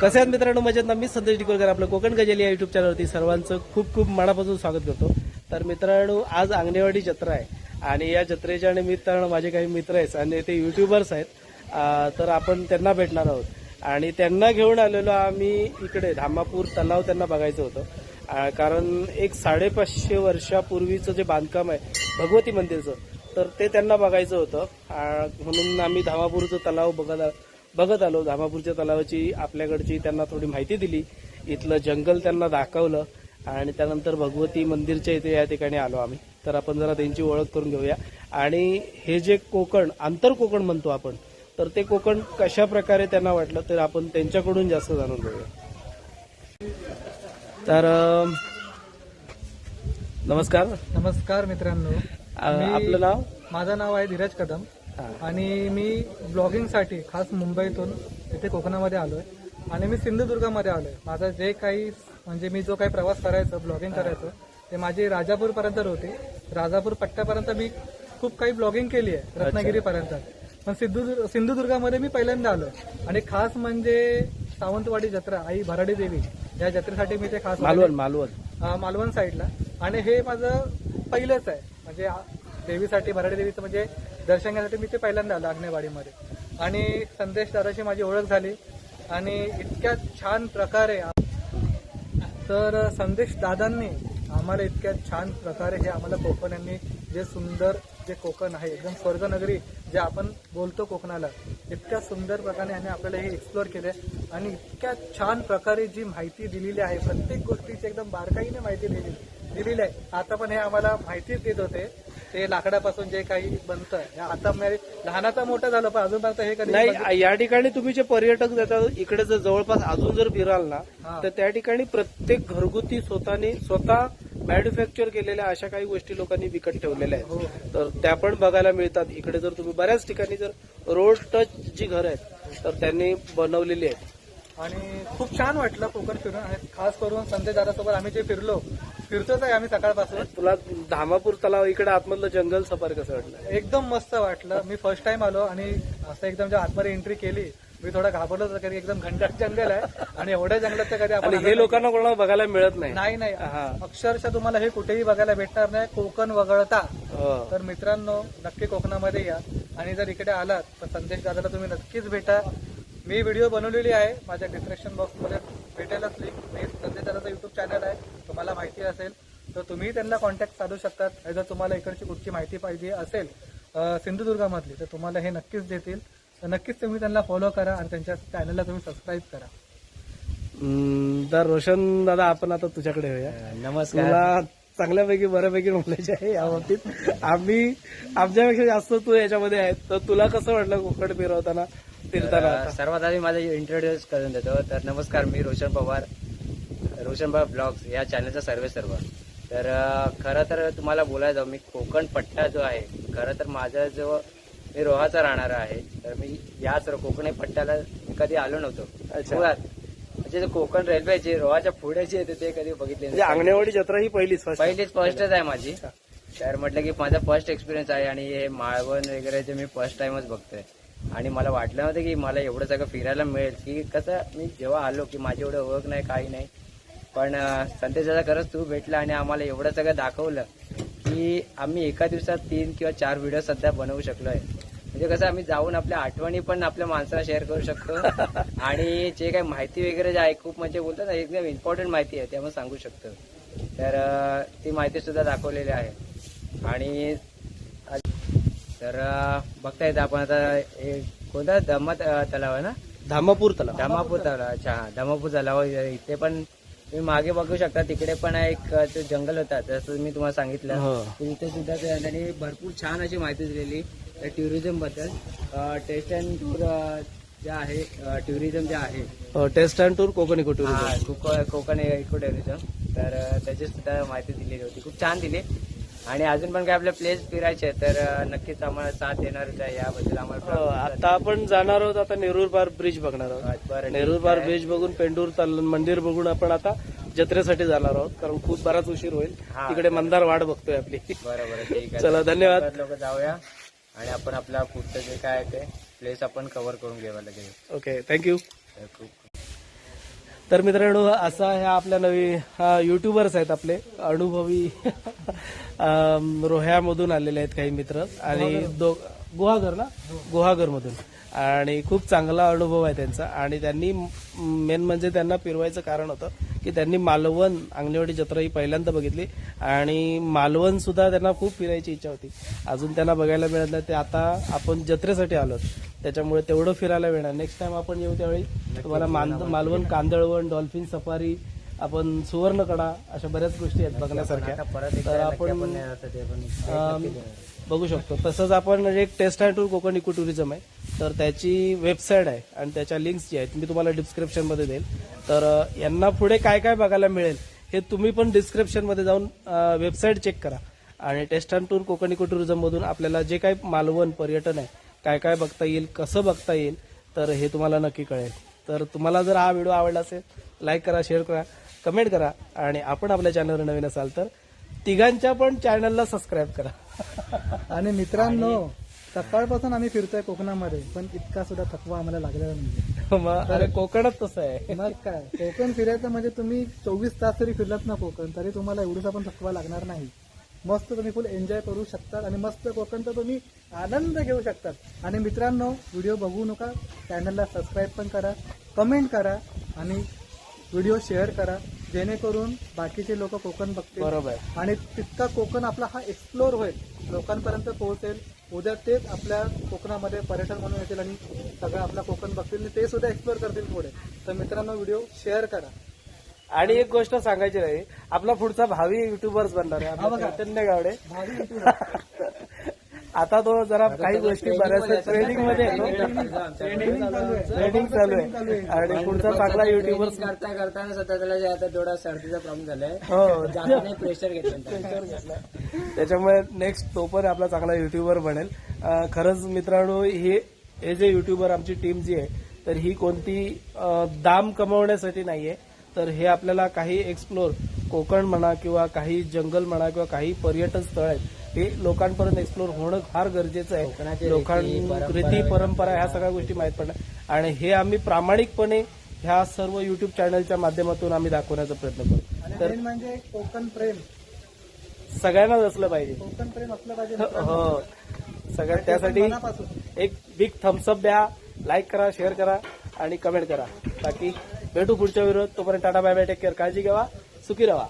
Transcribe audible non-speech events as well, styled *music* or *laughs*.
कसे आहेत मित्रांनो? मजेत ना? मी संदेश डिकोलकर आपलं कोकण गजेली या युट्यूब चॅनलवरती सर्वांचं खूप खूप मनापासून स्वागत करतो. तर मित्रांनो आज आंगणेवाडी जत्रा आहे. आणि या जत्रेच्या निमित्तानं माझे काही मित्र आहेत आणि ते युट्यूबर्स आहेत. तर आपण त्यांना भेटणार आहोत. आणि त्यांना घेऊन आलेलो आम्ही इकडे धामापूर तलाव त्यांना बघायचं होतं. कारण एक साडेपाचशे वर्षापूर्वीचं जे बांधकाम आहे भगवती मंदिरचं तर ते त्यांना बघायचं होतं. म्हणून आम्ही धामापूरचं तलाव बघत बघत आलो. धामापूरच्या तलावाची आपल्याकडची त्यांना थोडी माहिती दिली. इथलं जंगल त्यांना दाखवलं आणि त्यानंतर भगवती मंदिरच्या इथे या ठिकाणी आलो आम्ही. तर आपण जरा त्यांची ओळख करून घेऊया. आणि हे जे कोकण आंतर कोकण म्हणतो आपण तर ते कोकण कशा प्रकारे त्यांना वाटलं तर आपण त्यांच्याकडून जास्त जाणून घेऊया. तर नमस्कार. नमस्कार मित्रांनो. आपलं नाव? माझं नाव आहे धीरज कदम. आणि मी ब्लॉगिंगसाठी खास मुंबईतून इथे कोकणामध्ये आलोय. आणि मी सिंधुदुर्गामध्ये आलोय. माझा जे काही म्हणजे मी जो काही प्रवास करायचो ब्लॉगिंग करायचो ते माझी राजापूर पर्यंत होती. राजापूर पट्ट्यापर्यंत मी खूप काही ब्लॉगिंग केली आहे रत्नागिरीपर्यंत. पण सिंधुदुर्ग सिंधुदुर्गामध्ये मी पहिल्यांदा आलोय. आणि खास म्हणजे सावंतवाडी जत्रा आई भराडी देवी या जत्रेसाठी मी ते खास मालवण मालवण. मालवण साईडला. आणि हे माझं पहिलंच आहे. म्हणजे देवीसाठी भराडी देवीचं म्हणजे दर्शन घेण्यासाठी मी ते पहिल्यांदा आलो आग्नेवाडीमध्ये आणि संदेश दादाशी माझी ओळख झाली. आणि इतक्या छान प्रकारे तर संदेश दादांनी आम्हाला इतक्या छान प्रकारे हे आम्हाला कोकण यांनी जे सुंदर जे कोकण आहे एकदम स्वर्गनगरी जे आपण बोलतो कोकणाला इतक्या सुंदर प्रकारे यांनी आपल्याला हे एक्सप्लोअर केले. आणि इतक्या छान प्रकारे जी माहिती दिलेली आहे प्रत्येक गोष्टीची एकदम बारकाईने माहिती दिली दिलेली आहे. आता पण हे आम्हाला माहितीच देत होते. ते लाकडापासून जे काही बनतं हे आता म्हणजे लहानाचा मोठा झालं पण अजूनपर्यंत हे कधी नाही या ठिकाणी तुम्ही जे पर्यटक जातात इकडे जर जवळपास अजून जर फिराल ना हा. तर त्या ठिकाणी प्रत्येक घरगुती स्वतःने स्वतः मॅन्युफॅक्चर केलेल्या अशा काही गोष्टी लोकांनी विकत ठेवलेल्या हो. आहेत तर त्या पण बघायला मिळतात. इकडे जर तुम्ही बऱ्याच ठिकाणी जर रोड टच जी घरं आहेत तर त्यांनी बनवलेली आहेत. आणि खूप छान वाटलं कोकण फिरून आणि खास करून संजय दादासोबत आम्ही जे फिरलो फिरतोच आहे आम्ही सकाळपासून. तुला धामापूर तलाव इकडे आतमधलं जंगल सफारी कसं वाटलं? एकदम मस्त वाटलं. मी फर्स्ट टाइम आलो आणि असं एकदम जेव्हा आतमध्ये एंट्री केली मी थोडा घाबरलो होतो कारण एकदम घंटाट जंगल आहे आणि एवढ्या जंगलात तर कधी आपण हे लोकांना कोणाला बघायला मिळत नाही. नाही नाही. अक्षरशः तुम्हाला हे कुठेही बघायला भेटणार नाही. कोकण वगळता. हो. तर मित्रांनो नक्की कोकणामध्ये या. आणि जर इकडे आलात तर संदेश दादाला तुम्ही नक्कीच भेटा. मी व्हिडिओ बनवलेली आहे. माझ्या डिस्क्रिप्शन बॉक्समध्ये भेटेलच लिंक मी संदेश दादाचा युट्यूब चॅनल आहे. तुम्हाला माहिती असेल तर तुम्ही त्यांना कॉन्टॅक्ट साधू शकतात. जर तुम्हाला इकडची कुठची माहिती पाहिजे असेल सिंधुदुर्गामधली तर तुम्हाला हे नक्कीच देतील. तर नक्कीच तुम्ही त्यांना फॉलो करा आणि त्यांच्या चॅनलला तुम्ही सबस्क्राईब करा. तर रोशन दादा आपण आता तुझ्याकडे येऊया. नमस्कार. चांगल्यापैकी बऱ्यापैकी नॉलेज आहे या बाबतीत आम्ही आमच्यापेक्षा जास्त तू याच्यामध्ये आहे. तर तुला कसं वाटलं कोकण फिरवताना? फिरताना सर्वात आधी माझा इंट्रोड्यूस करून देतो. तर नमस्कार मी रोशन पवार. रोशन पवार ब्लॉग्स या चॅनलचा सर्वे सर्व. तर खरं तर तुम्हाला बोलायचं जाऊ, मी कोकण पट्टा जो आहे खरं तर माझा जो मी रोहाचा राहणारा आहे तर मी याच कोकणी पट्ट्याला कधी आलो नव्हतो. म्हणजे कोकण रेल्वे जे रोहाच्या पुढे जे येते ते कधी बघितले म्हणजे अंगणेवाडी जत्रा ही पहिलीच. पहिलीच फर्स्टच आहे माझी. तर म्हटलं की माझा फर्स्ट एक्सपिरियन्स आहे आणि हे माळवण वगैरे जे मी फर्स्ट टाइमच बघतोय. आणि मला वाटलं नव्हतं की मला एवढं सगळं फिरायला मिळेल. की कसं मी जेव्हा आलो की माझी एवढं ओळख नाही काही नाही. पण संदेश दादा खरंच तू भेटला आणि आम्हाला एवढं सगळं दाखवलं की आम्ही एका दिवसात तीन किंवा चार व्हिडिओ सध्या बनवू शकलोय. म्हणजे कसं आम्ही जाऊन आपल्या आठवणी पण आपल्या माणसाला शेअर करू शकतो. *laughs* आणि जे काही माहिती वगैरे जे आहे खूप म्हणजे बोलतात ना एकदम इम्पॉर्टंट माहिती आहे त्यामुळे सांगू शकतो. तर ती माहिती सुद्धा दाखवलेली आहे. आणि तर बघता येतं आपण आता कोणता? धम्मा तलाव आहे ना? धामापूर तलाव. धामापूर तलाव अच्छा हा, धामापूर तलाव इथे पण तुम्ही मागे बघू शकता तिकडे पण एक तो जंगल होता. जसं मी तुम्हाला सांगितलं हो. इथे सुद्धा ते- त्यांनी भरपूर छान अशी माहिती दिलेली टुरिझमबद्दल टेस्ट अँड टूर जे आहे टुरिझम जे आहे. Taste and tour Konkan eco हा, टुरिझम कोक- कोकण इको टुरिझम तर अं, त्याची सुद्धा माहिती दिलेली होती. खूप छान दिली. आणि अजून पण काय आपले प्लेस फिरायचे तर नक्कीच आम्हाला साथ देणारच आहे याबद्दल आम्हाला हो, आता आपण जाणार आहोत आता नेरूर पार ब्रिज बघणार आहोत. नेरूर पार. ब्रिज बघून पेंडूर मंदिर बघून आपण आता जत्रेसाठी जाणार आहोत कारण खूप बराच उशीर होईल. तिकडे मंदार वाट बघतोय आपली. बरं बरं ठीक आहे. चला, धन्यवाद. लोक जाऊया आणि आपण आपला पुढचं जे काय आहे ते प्लेस आपण कव्हर करून घ्यावं लागेल ओके थँक्यू खूप तर मित्रांनो असा ह्या आपल्या नवी हा युट्यूबर्स आहेत आपले अनुभवी रोह्यामधून आलेले आहेत काही मित्र. आणि दो गुहागर ना? गुहागर मधून आणि खूप चांगला अनुभव आहे त्यांचा. आणि त्यांनी मेन म्हणजे त्यांना फिरवायचं कारण होतं. की त्यांनी मालवण अंगणेवाडी जत्रा ही पहिल्यांदा बघितली. आणि मालवण सुद्धा त्यांना खूप फिरायची इच्छा होती. अजून त्यांना बघायला मिळत नाही. ते आता आपण जत्रेसाठी आलो त्याच्यामुळे तेवढं फिरायला मिळणार. नेक्स्ट टाइम आपण येऊ त्यावेळी तुम्हाला मान- मालवण कांदळवण डॉल्फिन सफारी आपण सुवर्णकडा अशा बऱ्याच गोष्टी आहेत बघण्यासारख्या. तर आपण बघू शकतो. तसंच आपण एक taste and tour Konkan eco tourism आहे. तर त्याची वेबसाईट आहे आणि त्याच्या लिंक्स जी आहेत मी तुम्हाला डिस्क्रिप्शनमध्ये देईल. तर यांना पुढे काय काय बघायला मिळेल हे तुम्ही पण डिस्क्रिप्शनमध्ये जाऊन वेबसाईट चेक करा. आणि taste and tour Konkan eco tourism मधून आपल्याला जे काही मालवण पर्यटन आहे काय काय बघता येईल कसं बघता येईल तर हे तुम्हाला नक्की कळेल. तर तुम्हाला जर हा व्हिडिओ आवडला असेल लाईक करा शेअर करा कमेंट करा आणि आपण आपल्या चॅनलवर नवीन असाल तर तिघांच्या पण चॅनलला सबस्क्राईब करा. आणि मित्रांनो सकाळपासून आम्ही फिरतोय कोकणामध्ये पण इतका सुद्धा थकवा आम्हाला लागलेला नाही मग अरे कोकणात तसं आहे. मग काय? कोकण फिरायचं म्हणजे तुम्ही चोवीस तास जरी फिरलात ना कोकण तरी तुम्हाला एवढूसा पण थकवा लागणार नाही. मस्त तुम्ही फुल एन्जॉय करू शकतात आणि मस्त कोकणचा तुम्ही आनंद घेऊ शकतात. आणि मित्रांनो व्हिडिओ बघू नका चॅनलला सबस्क्राईब पण करा कमेंट करा आणि व्हिडिओ शेअर करा. जेणेकरून बाकीचे लोक कोकण बघतील. बरोबर. आणि तितका कोकण आपला हा एक्सप्लोर होईल. लोकांपर्यंत पोहोचेल. उद्या तेच आपल्या कोकणामध्ये पर्यटन म्हणून येतील आणि सगळं आपला कोकण बघतील आणि ते सुद्धा एक्सप्लोर करतील पुढे. तर मित्रांनो व्हिडिओ शेअर करा. आणि एक गोष्ट सांगायची नाही. आपला पुढचा भावी युट्यूबर्स बनणार आहे. आपला चैतन्य गावडे. *laughs* आता तो जरा काही गोष्टी बऱ्याचशा ट्रेनिंगमध्ये ट्रेनिंग चालू आहे. आणि पुढचा चांगला युट्यूबर करता करताना स्वतः त्याला जे आता थोडा सर्दीचा प्रॉब्लेम झालाय. हो. प्रेशर घेतलं त्याच्यामुळे नेक्स्ट तो पण आपला चांगला युट्यूबर बनेल. खरंच मित्रांनो हे हे जे युट्यूबर आमची टीम जी आहे तर ही कोणती दाम कमवण्यासाठी नाहीये. तर हे आपल्याला काही एक्सप्लोर कोकण म्हणा किंवा काही जंगल म्हणा किंवा काही पर्यटन स्थळ आहेत हे लोकांपर्यंत एक्सप्लोर होणं फार गरजेचं आहे. कोकणाची लोकां रीती, परंपरा ह्या सगळ्या गोष्टी माहीत पडणार आणि हे आम्ही प्रामाणिकपणे ह्या सर्व युट्यूब चॅनलच्या माध्यमातून आम्ही दाखवण्याचा प्रयत्न करू. तर म्हणजे कोकण प्रेम. सगळ्यांनाच असलं पाहिजे. कोकण प्रेम असलं पाहिजे. हो. सगळ्यात त्यासाठी एक बिग थम्सअप द्या लाईक करा शेअर करा आणि कमेंट करा. बाकी भेटू पुढच्या विरोध तोपर्यंत tata bye bye take care काळजी घ्यावा. सुखी राहा.